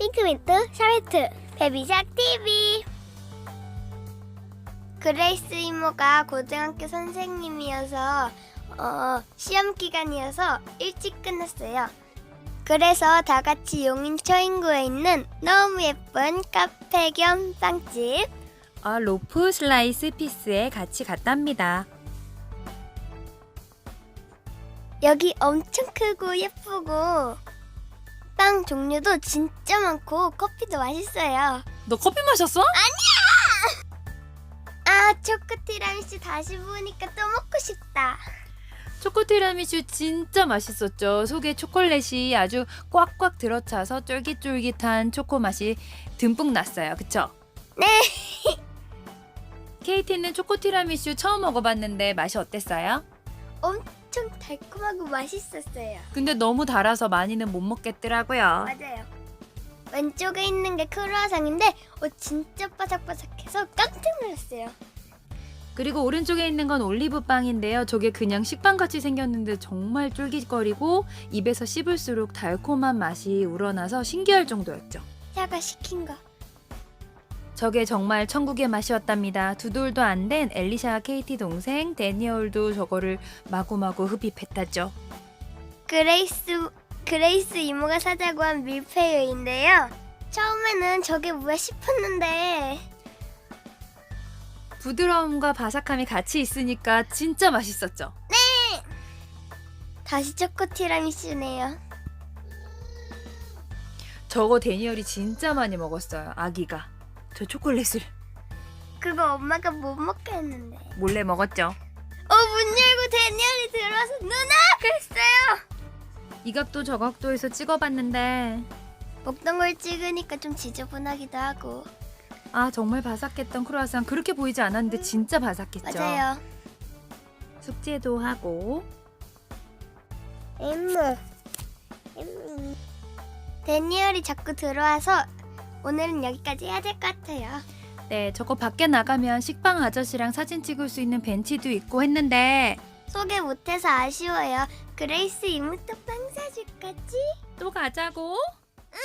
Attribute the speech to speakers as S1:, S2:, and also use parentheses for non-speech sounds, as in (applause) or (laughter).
S1: 핑크민트, 샤베트, 베비샥 TV. 그레이스 이모가 고등학교 선생님이어서 어, 시험 기간이어서 일찍 끝났어요. 그래서 다 같이 용인 처인구에 있는 너무 예쁜 카페 겸 빵집
S2: 아, 로프 슬라이스 피스에 같이 갔답니다.
S1: 여기 엄청 크고 예쁘고 빵 종류도 진짜 많고 커피도 맛있어요.
S2: 너 커피 마셨어?
S1: 아 초코 티라미수 다시 보니까 또 먹고 싶다.
S2: 초코 티라미슈 진짜 맛있었죠. 속에 초콜릿이 아주 꽉꽉 들어차서 쫄깃쫄깃한 초코 맛이 듬뿍 났어요. 그쵸?
S1: 네. (laughs)
S2: 케이티는 초코 티라미슈 처음 먹어봤는데 맛이 어땠어요?
S1: 엄청 달콤하고 맛있었어요.
S2: 근데 너무 달아서 많이는 못 먹겠더라고요.
S1: 맞아요. 왼쪽에 있는 게 크루아상인데 어 진짜 바삭바삭해서 깜짝 놀랐어요.
S2: 그리고 오른쪽에 있는 건 올리브 빵인데요. 저게 그냥 식빵 같이 생겼는데 정말 쫄깃거리고 입에서 씹을수록 달콤한 맛이 우러나서 신기할 정도였죠.
S1: 제가 시킨 거.
S2: 저게 정말 천국의 맛이었답니다. 두 돌도 안 된 엘리샤와 케이티 동생 데니얼도 저거를 마구마구 흡입했다죠.
S1: 그레이스 그레이스 이모가 사자고 한 밀푀유인데요. 처음에는 저게 뭐야 싶었는데
S2: 부드러움과 바삭함이 같이 있으니까 진짜 맛있었죠.
S1: 다시 초코 티라미수네요.
S2: 저거 데니얼이 진짜 많이 먹었어요. 아기가. 저 초콜릿을
S1: 그거 엄마가 못 먹게 했는데.
S2: 몰래 먹었죠.
S1: 어문 열고 데니얼이 들어와서 누나 그랬어요.
S2: 이 각도 저 각도에서 찍어봤는데
S1: 먹던 걸 찍으니까 좀 지저분하기도 하고.
S2: 아 정말 바삭했던 크루아상 그렇게 보이지 않았는데 진짜 바삭했죠.
S1: 맞아요.
S2: 숙제도 하고
S1: 엠무. 엠무. 데니얼이 자꾸 들어와서 오늘은 여기까지 해야 될 것 같아요.
S2: 네 저거 밖에 나가면 식빵 아저씨랑 사진 찍을 수 있는 벤치도 있고 했는데
S1: 소개 못해서 아쉬워요. 그레이스 이모또 빵 사줄 거지?
S2: 또 가자고.
S1: 응.